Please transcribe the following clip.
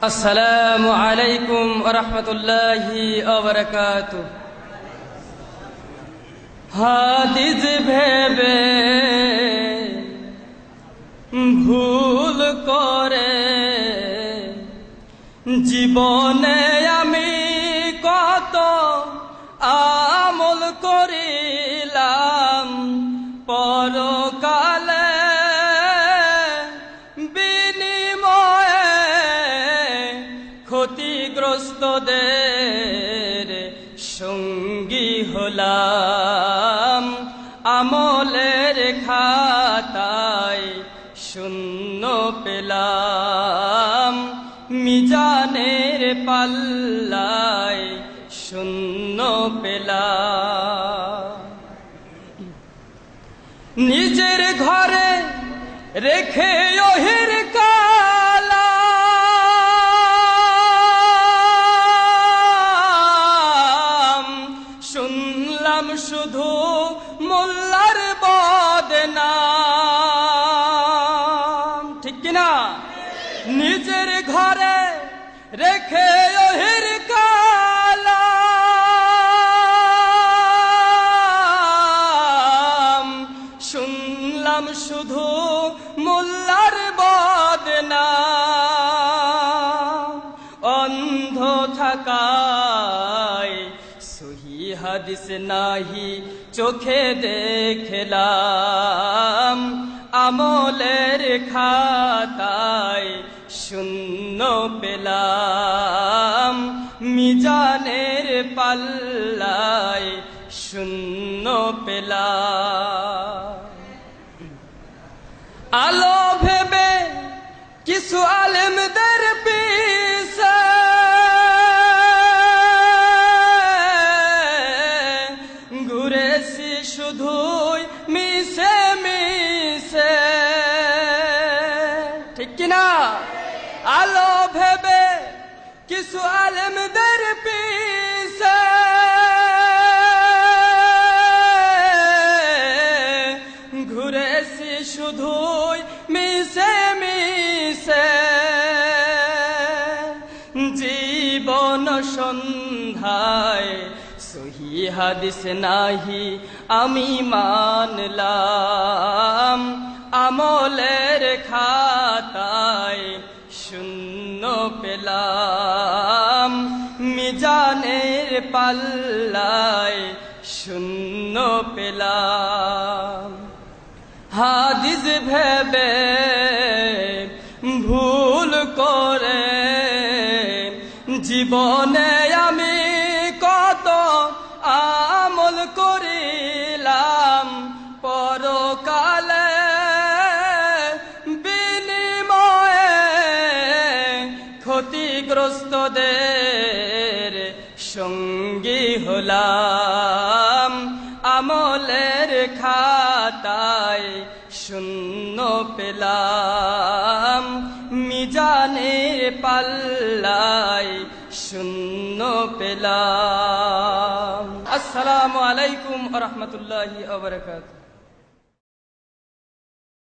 আসসালামু আলাইকুম রহমতুল্লাহি অবরকাত হাদিজ ভেবে ভুল করে জীবনে ক্ষতিগ্রস্তদের সঙ্গী হলাম। আমলের খাতায় শূন্য পেলাম। মিজানের পাল্লায় শূন্য পেলাম। নিজের ঘরে রেখে ওহির বদনাম ঠিক কিনা? নিজের ঘরে রেখে ওহির কালাম শুনলাম শুধু মোল্লার বদনাম অন্ধ সহি হাদিস নাহি চোখে দেখলাম আমলের খাতায় শূন্য পেলাম। মিজানের পাল্লায় শূন্য পেলাম। আলো ঠিক কিনা? আলো ভেবে কিছু আলেমদের পিছে। ঘুরেছি শুধুই মিশে মিশে। জীবন সন্ধ্যায় সহি হাদিস নাহি আমি মানলাম। আমলের শূন্য পেলাম। মিজানের পাল্লায় শূন্য পেলাম। হাদিস ভেবে ভুল করে জীবনে আমি ক্ষতিগ্রস্তদের সঙ্গী হলাম। আমলের খাতায় শূন্য পেলাম। মিজানের পাল্লায় শূন্য পেলাম। আসসালামু আলাইকুম রহমতুল্লাহি আবরকাত